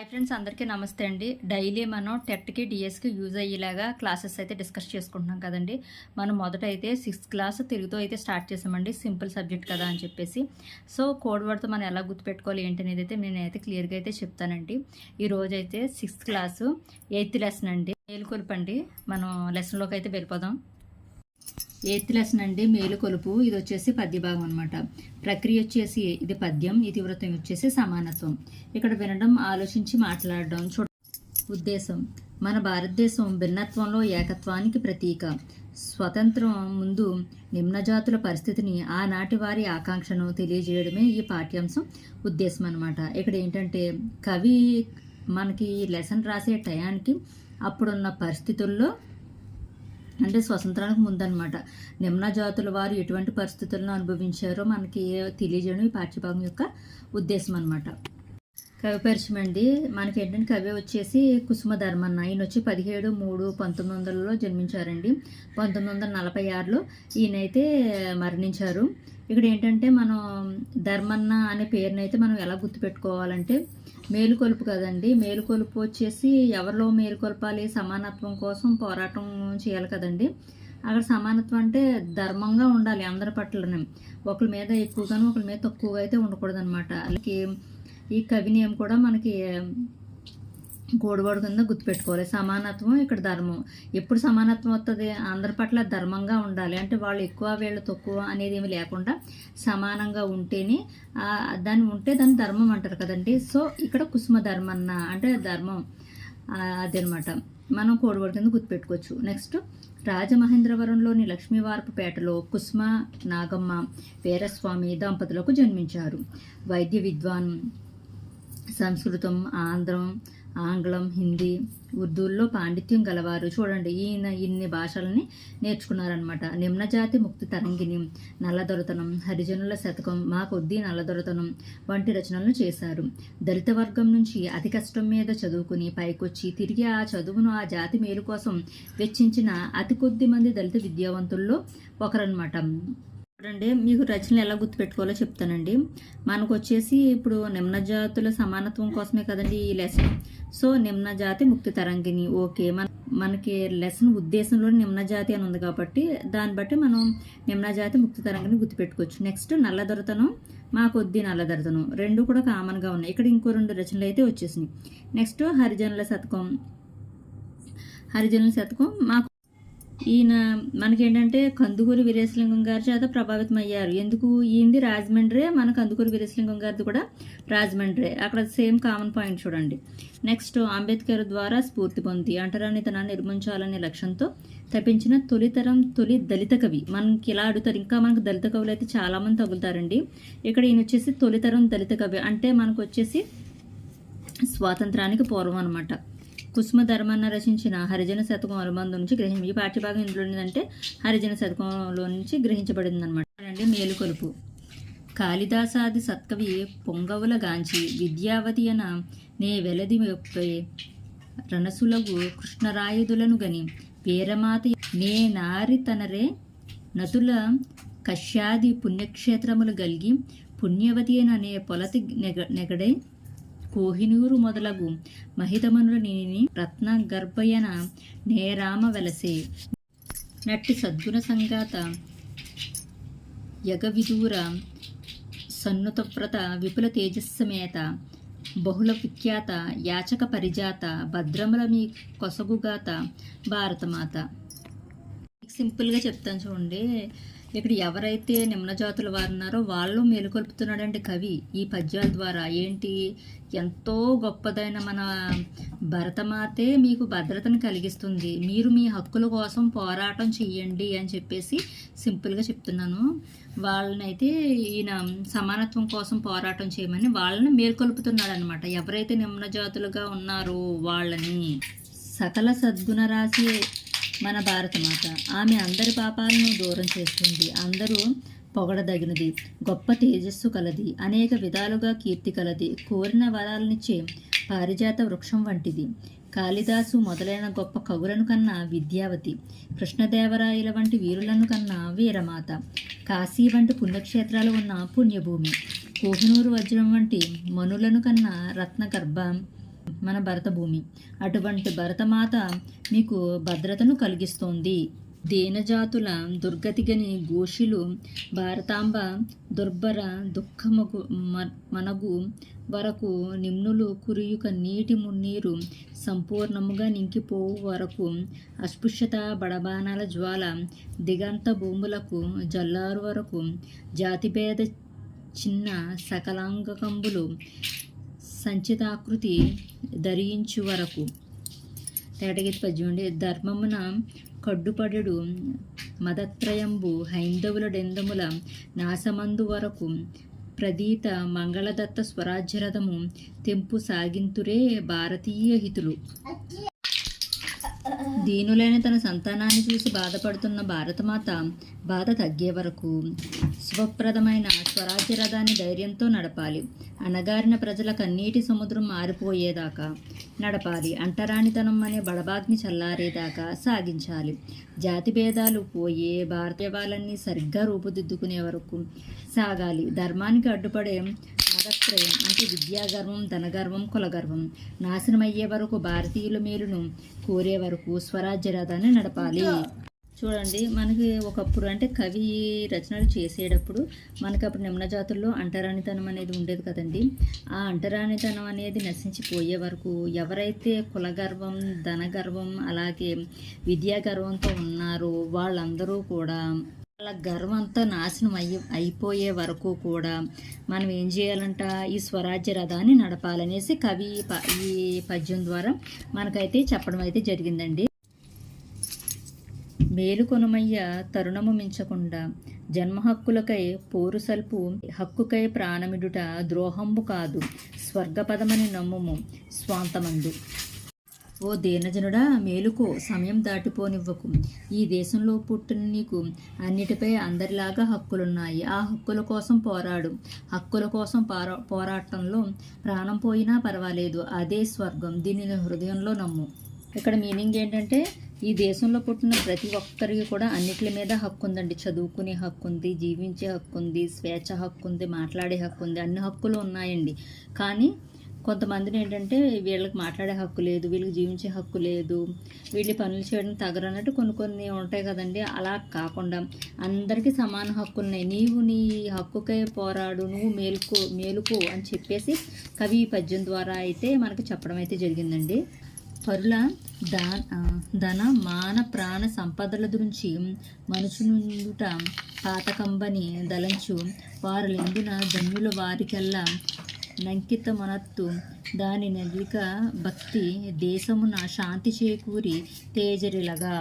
Hi friends అందరికీ నమస్తే అండి. డైలీ మనం టెట్కి డిఎస్కి యూజ్ అయ్యేలాగా క్లాసెస్ అయితే డిస్కస్ చేసుకుంటున్నాం కదండి. మనం మొదట అయితే సిక్స్త్ క్లాస్ తెలుగుతో అయితే స్టార్ట్ చేసామండి. సింపుల్ సబ్జెక్ట్ కదా అని చెప్పేసి. సో కోడ్ వర్డ్తో మనం ఎలా గుర్తుపెట్టుకోవాలి ఏంటి అనేది అయితే నేనైతే క్లియర్గా అయితే చెప్తానండి. ఈ అయితే సిక్స్త్ క్లాసు ఎయిత్ లెసన్ అండి. మేలుకొలుపండి. మనం లెసన్లోకి అయితే వెళ్ళిపోదాం. ఎయిత్ లెసన్ అండి మేలు కొలుపు. ఇది వచ్చేసి పద్య భాగం అనమాట ప్రక్రియ వచ్చేసి ఇది పద్యం ఇతివృత్తం వచ్చేసి సమానత్వం. ఇక్కడ వినడం ఆలోచించి మాట్లాడడం చూడ ఉద్దేశం. మన భారతదేశం భిన్నత్వంలో ఏకత్వానికి ప్రతీక. స్వతంత్రం ముందు నిమ్నజాతుల పరిస్థితిని ఆనాటి వారి ఆకాంక్షను తెలియజేయడమే ఈ పాఠ్యాంశం ఉద్దేశం అనమాట ఇక్కడ ఏంటంటే కవి మనకి ఈ లెసన్ రాసే టయానికి అప్పుడున్న పరిస్థితుల్లో అంటే స్వతంత్రానికి ముందనమాట నిమ్న జాతుల వారు ఎటువంటి పరిస్థితులను అనుభవించారో మనకి తెలియజేయడం ఈ పాఠ్యభాగం యొక్క ఉద్దేశం అనమాట కవి పరిచయం అండి మనకి ఏంటంటే కవి వచ్చేసి కుసుమ ధర్మన్న. ఈయన వచ్చి పదిహేడు మూడు పంతొమ్మిది వందలలో జన్మించారండి. పంతొమ్మిది వందల నలభై ఆరులో ఈయనైతే మరణించారు. ఇక్కడ ఏంటంటే మనం ధర్మన్న అనే పేరునైతే మనం ఎలా గుర్తుపెట్టుకోవాలంటే మేలుకొలుపు కదండి. మేలుకొలుపు వచ్చేసి ఎవరిలో మేలుకొల్పాలి? సమానత్వం కోసం పోరాటం చేయాలి కదండి. అక్కడ సమానత్వం అంటే ధర్మంగా ఉండాలి అందరి పట్లనే. ఒకరి మీద ఎక్కువగాను ఒకరి మీద తక్కువగా అయితే ఉండకూడదు అనమాట ఈ కవి నేమ్ కూడా మనకి కూడబడు కింద గుర్తుపెట్టుకోవాలి. సమానత్వం ఇక్కడ ధర్మం. ఎప్పుడు సమానత్వం వస్తుంది అందరి పట్ల ధర్మంగా ఉండాలి. అంటే వాళ్ళు ఎక్కువ వీళ్ళు తక్కువ అనేది ఏమి లేకుండా సమానంగా ఉంటేనే దాన్ని ఉంటే దాన్ని ధర్మం అంటారు కదండి. సో ఇక్కడ కుసుమ ధర్మన్న అంటే ధర్మం అదనమాట. మనం కోడివాడు కింద గుర్తుపెట్టుకోవచ్చు. నెక్స్ట్ రాజమహేంద్రవరంలోని లక్ష్మీవారపుపేటలో కుసుమ నాగమ్మ వీరస్వామి దంపతులకు జన్మించారు. వైద్య విద్వాన్ సంస్కృతం ఆంధ్రం ఆంగ్లం హిందీ ఉర్దూల్లో పాండిత్యం గలవారు. చూడండి ఈయన ఇన్ని భాషల్ని నేర్చుకున్నారనమాట నిమ్నజాతి ముక్తి తరంగిణి నల్లదొరతనం హరిజనుల శతకం మా కొద్దీ నల్లదొరతనం వంటి రచనలను చేశారు. దళిత వర్గం నుంచి అతి కష్టం మీద చదువుకుని పైకొచ్చి తిరిగి ఆ చదువును ఆ జాతి మేలు కోసం వెచ్చించిన అతి కొద్ది మంది దళిత విద్యావంతుల్లో ఒకరనమాట చూడండి మీకు రచనలు ఎలా గుర్తుపెట్టుకోవాలో చెప్తానండి. మనకు వచ్చేసి ఇప్పుడు నిమ్న జాతుల సమానత్వం కోసమే కదండి ఈ లెసన్ సో నిమ్న జాతి ముక్తి తరంగిణి. ఓకే. మన మనకి లెసన్ ఉద్దేశంలో నిమ్న జాతి అని ఉంది కాబట్టి దాన్ని బట్టి మనం నిమ్న జాతి ముక్తి తరంగిని గుర్తుపెట్టుకోవచ్చు. నెక్స్ట్ నల్లదొరతనం మా కొద్ది నల్లదొరతనం. రెండు కూడా కామన్గా ఉన్నాయి. ఇక్కడ ఇంకో రెండు రచనలు అయితే వచ్చేసినాయి. నెక్స్ట్ హరిజనుల శతకం. హరిజనుల శతకం మాకు ఈయన మనకేంటంటే కందుకూరి వీరేశలింగం గారి చేత ప్రభావితం అయ్యారు ఎందుకు? ఈయనది రాజమండ్రే మన కందుకూరి వీరేశలింగం గారిది కూడా రాజమండ్రే. అక్కడ సేమ్ కామన్ పాయింట్ చూడండి. నెక్స్ట్ అంబేద్కర్ ద్వారా స్ఫూర్తి పొంది అంటరానితనాన్ని నిర్మించాలనే లక్ష్యంతో తప్పించిన తొలితరం తొలి దళిత కవి. మనకి ఇలా అడుగుతారు. ఇంకా మనకు దళిత కవులు అయితే చాలామంది తగులుతారండి. ఇక్కడ ఈయన వచ్చేసి తొలితరం దళిత కవి. అంటే మనకు వచ్చేసి స్వాతంత్రానికి పూర్వం అనమాట కుసుమ ధర్మన్న రచించిన హరిజన శతకం అనుబంధం నుంచి గ్రహం ఈ పాఠ్యభాగం ఇందులో ఉన్నదంటే హరిజన శతకంలో నుంచి గ్రహించబడింది అనమాట అండి మేలుకొలుపు కాళిదాసాది సత్కవి పొంగవుల గాంచి విద్యావతి అన నే వెలది యొప్పే రణసులగు కృష్ణరాయుధులను గని వీరమాత నే నారి తనరే నతుల కశ్యాది పుణ్యక్షేత్రములు గలిగి పుణ్యవతి అనే పొలతి నెగ నెగడై కోహినూరు మొదలగు మహితమనులని రత్న గర్భయన నేరామ వెలసే. నట్టి సద్గుణ సంగాత యగవిదూర సన్నుతవ్రత విపుల తేజస్సమేత బహుళ విఖ్యాత యాచక పరిజాత భద్రముల మీ కొసగుగాత భారతమాత. సింపుల్గా చెప్తాను చూడండి. ఇక్కడ ఎవరైతే నిమ్న జాతుల వారు ఉన్నారో వాళ్ళు మేలుకొల్పుతున్నాడండి కవి ఈ పద్యాల ద్వారా. ఏంటి? ఎంతో గొప్పదైన మన భరతమాతే మీకు భద్రతను కలిగిస్తుంది. మీరు మీ హక్కుల కోసం పోరాటం చెయ్యండి అని చెప్పేసి సింపుల్గా చెప్తున్నాను. వాళ్ళనైతే ఈయన సమానత్వం కోసం పోరాటం చేయమని వాళ్ళని మేల్కొల్పుతున్నాడు అనమాట ఎవరైతే నిమ్న జాతులుగా ఉన్నారో వాళ్ళని సకల సద్గుణ రాశి మన భారతమాత ఆమె అందరి పాపాలను దూరం చేస్తుంది. అందరూ పొగడదగినది గొప్ప తేజస్సు కలది అనేక విధాలుగా కీర్తి కలది కోరిన వరాలనిచ్చే పారిజాత వృక్షం వంటిది. కాళిదాసు మొదలైన గొప్ప కవులను కన్నా విద్యావతి కృష్ణదేవరాయల వంటి వీరులను కన్నా వీరమాత. కాశీ వంటి పుణ్యక్షేత్రాలు ఉన్న పుణ్యభూమి కోహినూరు వజ్రం వంటి మనులను కన్నా రత్నగర్భ మన భరత భూమి అటువంటి భరతమాత మీకు భద్రతను కలిగిస్తోంది. దేనజాతుల దుర్గతిగని ఘోషులు భారతాంబ దుర్భర దుఃఖముగు మ- మనగు వరకు నిమ్నులు కురియుక నీటి మున్నీరు సంపూర్ణముగా నింకిపోవు వరకు అస్పృశ్యత బడబానాల జ్వాల దిగంత భూములకు జల్లారు వరకు జాతిభేద చిన్న సకలాంగకంబులు సంచితాకృతి ధరించు వరకు. తేటగీత పద్యం ధర్మమున కడ్డుపడెడు మదత్రయంబు హైందవుల డెందముల నాశమందు వరకు ప్రదీత మంగళదత్త స్వరాజ్యరథము తెంపు సాగింతురే భారతీయ హితులు. దీనులైన తన సంతానాన్ని చూసి బాధపడుతున్న భారతమాత బాధ తగ్గే వరకు శుభప్రదమైన స్వరాజ్య రథాన్ని ధైర్యంతో నడపాలి. అణగారిన ప్రజల కన్నీటి సముద్రం మారిపోయేదాకా నడపాలి. అంటరానితనం అనే బడబాగ్ని చల్లారేదాకా సాగించాలి. జాతి భేదాలు పోయే భారతీయవాళ్ళన్నీ సరిగ్గా రూపుదిద్దుకునే వరకు సాగాలి. ధర్మానికి అడ్డుపడే మదత్రయం అంటే విద్యాగర్వం ధనగర్వం కులగర్వం నాశనమయ్యే వరకు భారతీయుల మేలును కోరే వరకు స్వరాజ్య రథాన్ని నడపాలి. చూడండి మనకి ఒకప్పుడు అంటే కవి రచనలు చేసేటప్పుడు మనకి అప్పుడు నిమ్న జాతుల్లో అంటరానితనం అనేది ఉండేది కదండి. ఆ అంటరానితనం అనేది నశించిపోయే వరకు ఎవరైతే కులగర్వం ధనగర్వం అలాగే విద్యా గర్వంతో ఉన్నారో వాళ్ళందరూ కూడా వాళ్ళ గర్వం అంతా నాశనం అయ్యి అయిపోయే వరకు కూడా మనం ఏం చేయాలంట? ఈ స్వరాజ్య రథాన్ని నడపాలనేసి కవి ప- ఈ పద్యం ద్వారా మనకైతే చెప్పడం అయితే జరిగిందండి. మేలుకొనుమయ్య తరుణము మించకుండా జన్మ హక్కులకై హక్కుకై ప్రాణమిడుట ద్రోహంబు కాదు స్వర్గపదమని నమ్ముము స్వాంతమందు. ఓ దీనజనుడా మేలుకో సమయం దాటిపోనివ్వకు. ఈ దేశంలో పుట్టిన నీకు అన్నిటిపై అందరిలాగా హక్కులున్నాయి. ఆ హక్కుల కోసం పోరాడు. హక్కుల కోసం పోరా పోరాటంలో ప్రాణం పోయినా పర్వాలేదు. అదే స్వర్గం. దీనిని హృదయంలో నమ్ము. ఇక్కడ మీనింగ్ ఏంటంటే ఈ దేశంలో పుట్టిన ప్రతి ఒక్కరికి కూడా అన్నిటి మీద హక్కు ఉందండి. చదువుకునే హక్కు ఉంది జీవించే హక్కు ఉంది స్వేచ్ఛ హక్కు ఉంది మాట్లాడే హక్కు ఉంది అన్ని హక్కులు ఉన్నాయండి. కానీ కొంతమందిని ఏంటంటే వీళ్ళకి మాట్లాడే హక్కు లేదు వీళ్ళకి జీవించే హక్కు లేదు వీళ్ళు పనులు చేయడం తగరన్నట్టు కొన్ని కొన్ని ఉంటాయి కదండి. అలా కాకుండా అందరికీ సమాన హక్కు ఉన్నాయి. నీవు నీ హక్కుకే పోరాడు నువ్వు మేలుకో మేలుకో అని చెప్పేసి కవి ఈ పద్యం ద్వారా అయితే మనకు చెప్పడం అయితే జరిగిందండి. పరుల దా ధన మాన ప్రాణ సంపదల గురించి మనుషునుట పాతకంబని దలంచు. వారులెందున ధన్యుల వారికల్లా నంకిత మనత్తు దాని నలిక భక్తి దేశమున శాంతి చేకూరి తేజరిలగా.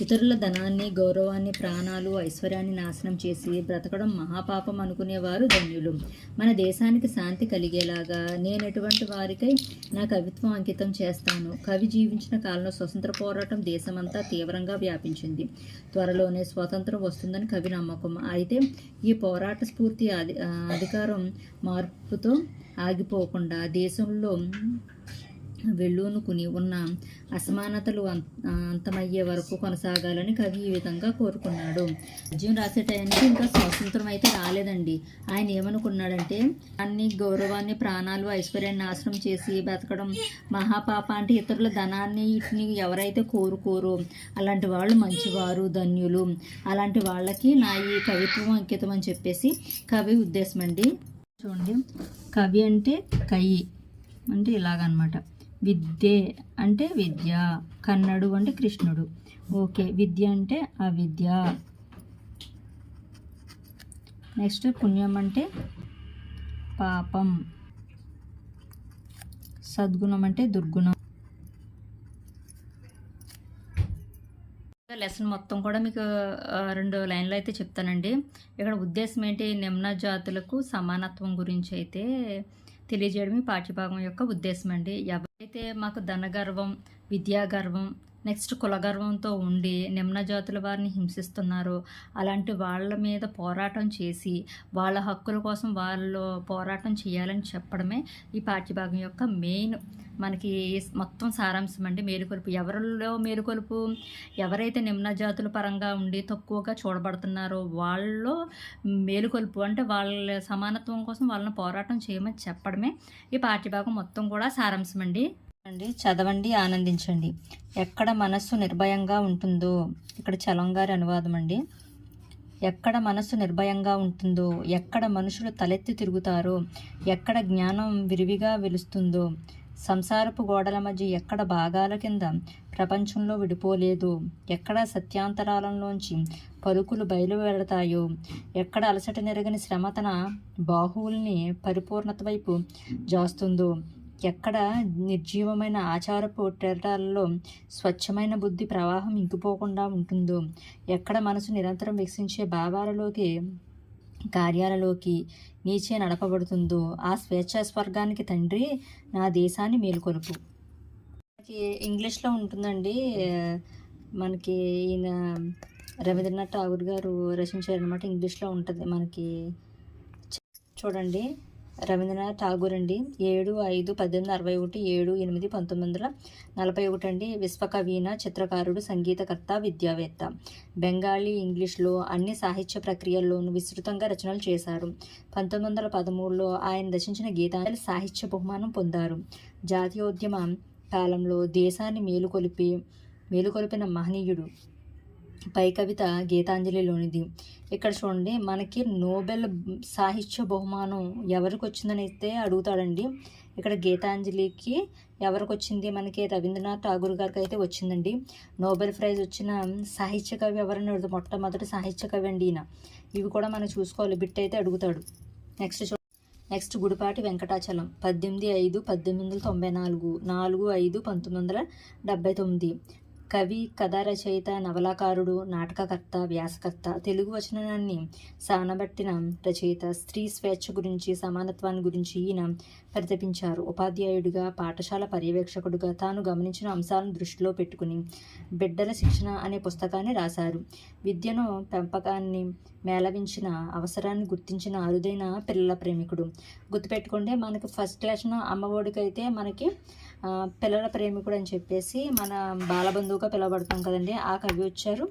ఇతరుల ధనాన్ని గౌరవాన్ని ప్రాణాలు ఐశ్వర్యాన్ని నాశనం చేసి బ్రతకడం మహాపాపం అనుకునేవారు ధన్యులు. మన దేశానికి శాంతి కలిగేలాగా నేను ఎటువంటి వారికై నా కవిత్వం అంకితం చేస్తాను? కవి జీవించిన కాలంలో స్వతంత్ర పోరాటం దేశమంతా తీవ్రంగా వ్యాపించింది. త్వరలోనే స్వాతంత్రం వస్తుందని కవి నమ్మకం. అయితే ఈ పోరాట స్ఫూర్తి అధి అధికారం మార్పుతో ఆగిపోకుండా దేశంలో వెళ్ళూనుకుని ఉన్న అసమానతలు అంతమయ్యే వరకు కొనసాగాలని కవి ఈ విధంగా కోరుకున్నాడు. అర్జున్ రాసే టైంకి ఇంకా స్వాతంత్రం అయితే రాలేదండి. ఆయన ఏమనుకున్నాడంటే అన్ని గౌరవాన్ని ప్రాణాలు ఐశ్వర్యాన్ని నాశనం చేసి బ్రతకడం మహాపాప అంటే ఇతరుల ధనాన్ని వీటిని ఎవరైతే కోరుకోరో అలాంటి వాళ్ళు మంచివారు ధన్యులు. అలాంటి వాళ్ళకి నా ఈ కవిత్వం అంకితం అని చెప్పేసి కవి ఉద్దేశం అండి చూడండి. కవి అంటే కయి. అంటే ఇలాగనమాట. విద్యే అంటే విద్య. కన్నడు అంటే కృష్ణుడు. ఓకే విద్య అంటే అవిద్య. నెక్స్ట్ పుణ్యం అంటే పాపం. సద్గుణం అంటే దుర్గుణం. లెసన్ మొత్తం కూడా మీకు రెండు లైన్లో అయితే చెప్తానండి. ఇక్కడ ఉద్దేశం ఏంటి? నిమ్న జాతులకు సమానత్వం గురించి అయితే తెలియజేయడం ఈ పాఠ్యభాగం యొక్క ఉద్దేశం అండి ఎవరైతే మాకు ధనగర్వం విద్యాగర్వం నెక్స్ట్ కులగర్వంతో ఉండి నిమ్న జాతుల వారిని హింసిస్తున్నారో. అలాంటి వాళ్ళ మీద పోరాటం చేసి వాళ్ళ హక్కుల కోసం వాళ్ళు పోరాటం చేయాలని చెప్పడమే ఈ పాఠ్యభాగం యొక్క మెయిన్ మనకి మొత్తం సారాంశం అండి. మేలుకొలుపు. ఎవరిలో మేలుకొలుపు? ఎవరైతే నిమ్న జాతుల పరంగా ఉండి తక్కువగా చూడబడుతున్నారో వాళ్ళలో మేలుకొలుపు అంటే వాళ్ళ సమానత్వం కోసం వాళ్ళని పోరాటం చేయమని చెప్పడమే ఈ పాఠ్యభాగం మొత్తం కూడా సారాంశం అండి. అండి చదవండి ఆనందించండి. ఎక్కడ మనస్సు నిర్భయంగా ఉంటుందో ఇక్కడ చలం గారి అనువాదం అండి. ఎక్కడ మనసు నిర్భయంగా ఉంటుందో ఎక్కడ మనుషులు తలెత్తి తిరుగుతారో ఎక్కడ జ్ఞానం విరివిగా వెలుస్తుందో సంసారపు గోడల మధ్య ఎక్కడ భాగాల కింద ప్రపంచంలో విడిపోలేదు ఎక్కడ సత్యాంతరాలంలోంచి పలుకులు బయలువెడతాయో ఎక్కడ అలసట నెరగని శ్రమ తన బాహువుల్ని పరిపూర్ణత వైపు జాస్తుందో ఎక్కడ నిర్జీవమైన ఆచారపు టెరటాలలో స్వచ్ఛమైన బుద్ధి ప్రవాహం ఇంకిపోకుండా ఉంటుందో ఎక్కడ మనసు నిరంతరం వికసించే భావాలలోకి కార్యాలలోకి నీచే నడపబడుతుందో ఆ స్వేచ్ఛా స్వర్గానికి తండ్రి నా దేశాన్ని మేలుకొలుపు. మనకి ఇంగ్లీష్లో ఉంటుందండి మనకి ఈయన రవీంద్రనాథ్ ఠాగూర్ గారు రచించారనమాట ఇంగ్లీష్లో ఉంటుంది మనకి. చూడండి. రవీంద్రనాథ్ ఠాగూర్ అండి. ఏడు ఐదు పద్దెనిమిది అరవై ఒకటి ఏడు ఎనిమిది పంతొమ్మిది వందల నలభై ఒకటి అండి. విశ్వకవీన చిత్రకారుడు సంగీతకర్త విద్యావేత్త. బెంగాలీ ఇంగ్లీష్లో అన్ని సాహిత్య ప్రక్రియల్లోనూ విస్తృతంగా రచనలు చేశారు. పంతొమ్మిది వందల పదమూడులో ఆయన రచించిన గీతాంజలి సాహిత్య బహుమానం పొందారు. జాతీయోద్యమ కాలంలో దేశాన్ని మేలుకొలిపి మేలుకొలిపిన మహనీయుడు. పై కవిత గీతాంజలిలోనిది. ఇక్కడ చూడండి మనకి నోబెల్ సాహిత్య బహుమానం ఎవరికి వచ్చిందని అయితే అడుగుతాడండి ఇక్కడ గీతాంజలికి ఎవరికి వచ్చింది మనకి రవీంద్రనాథ్ ఠాగూర్ గారికి అయితే వచ్చిందండి. నోబెల్ ప్రైజ్ వచ్చిన సాహిత్య కవి ఎవరని అడుగుతాడు మొట్టమొదటి సాహిత్య కవి అండి ఈయన. ఇవి కూడా మనం చూసుకోవాలి. బిట్ అయితే అడుగుతాడు. నెక్స్ట్ చూ నెక్స్ట్ గుడిపాటి వెంకటాచలం. పద్దెనిమిది ఐదు పద్దెనిమిది వందల తొంభై నాలుగు. నాలుగు ఐదు పంతొమ్మిది వందల డెబ్బై తొమ్మిది. కవి కథా రచయిత నవలాకారుడు నాటకకర్త వ్యాసకర్త తెలుగు వచనాన్ని సానబట్టిన రచయిత స్త్రీ స్వేచ్ఛ గురించి సమానత్వాన్ని గురించి ఈయన ప్రతిపించారు. ఉపాధ్యాయుడిగా పాఠశాల పర్యవేక్షకుడుగా తాను గమనించిన అంశాలను దృష్టిలో పెట్టుకుని బిడ్డల శిక్షణ అనే పుస్తకాన్ని రాశారు. విద్యను పెంపకాన్ని మేళవించిన అవసరాన్ని గుర్తించిన అరుదైన పిల్లల ప్రేమికుడు. గుర్తుపెట్టుకుంటే మనకి ఫస్ట్ క్లాస్లో అమ్మఒడికైతే మనకి పిల్లల ప్రేమికుడు అని చెప్పేసి మన బాలబంధువుగా పిలువబడతాం కదండి ఆ కవి వచ్చారు.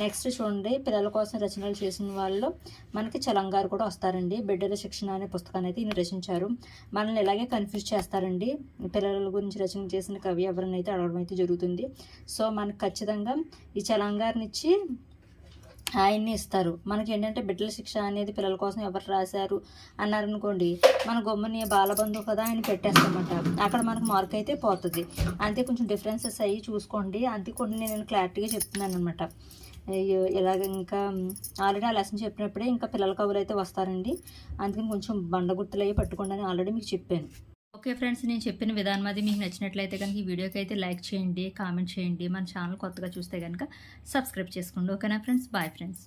నెక్స్ట్ చూడండి పిల్లల కోసం రచనలు చేసిన వాళ్ళు మనకి చలంగారు కూడా వస్తారండి. బిడ్డల శిక్షణ అనే పుస్తకాన్ని అయితే ఈయన రచించారు. మనల్ని ఇలాగే కన్ఫ్యూజ్ చేస్తారండి. పిల్లల గురించి రచన చేసిన కవి ఎవరినైతే అడగడం అయితే జరుగుతుంది. సో మనకు ఖచ్చితంగా ఈ చలంగారినిచ్చి ఆయన్ని ఇస్తారు. మనకి ఏంటంటే బిడ్డల శిక్ష అనేది పిల్లల కోసం ఎవరు రాశారు అన్నారనుకోండి మన గొమ్మని బాలబంధు కదా ఆయన పెట్టేస్తామంట. అక్కడ మనకు మార్క్ అయితే పోతుంది. అంతే కొంచెం డిఫరెన్సెస్ అయ్యి చూసుకోండి. అంతే కొన్ని నేను క్లారిటీగా చెప్తున్నాను అనమాట ఇలాగ ఇంకా ఆల్రెడీ ఆ లెసన్ చెప్పినప్పుడే ఇంకా పిల్లల కవులు అయితే వస్తారండి. అందుకని కొంచెం బండ గుర్తులు అయ్యి పట్టుకోండి అని ఆల్రెడీ మీకు చెప్పాను. ఓకే ఫ్రెండ్స్ నేను చెప్పిన విధానం అది మీకు నచ్చినట్లయితే కనుక ఈ వీడియోకి అయితే లైక్ చేయండి కామెంట్ చేయండి. మన ఛానల్ కొత్తగా చూస్తే కనుక సబ్స్క్రైబ్ చేసుకోండి. ఓకేనా ఫ్రెండ్స్? Bye friends.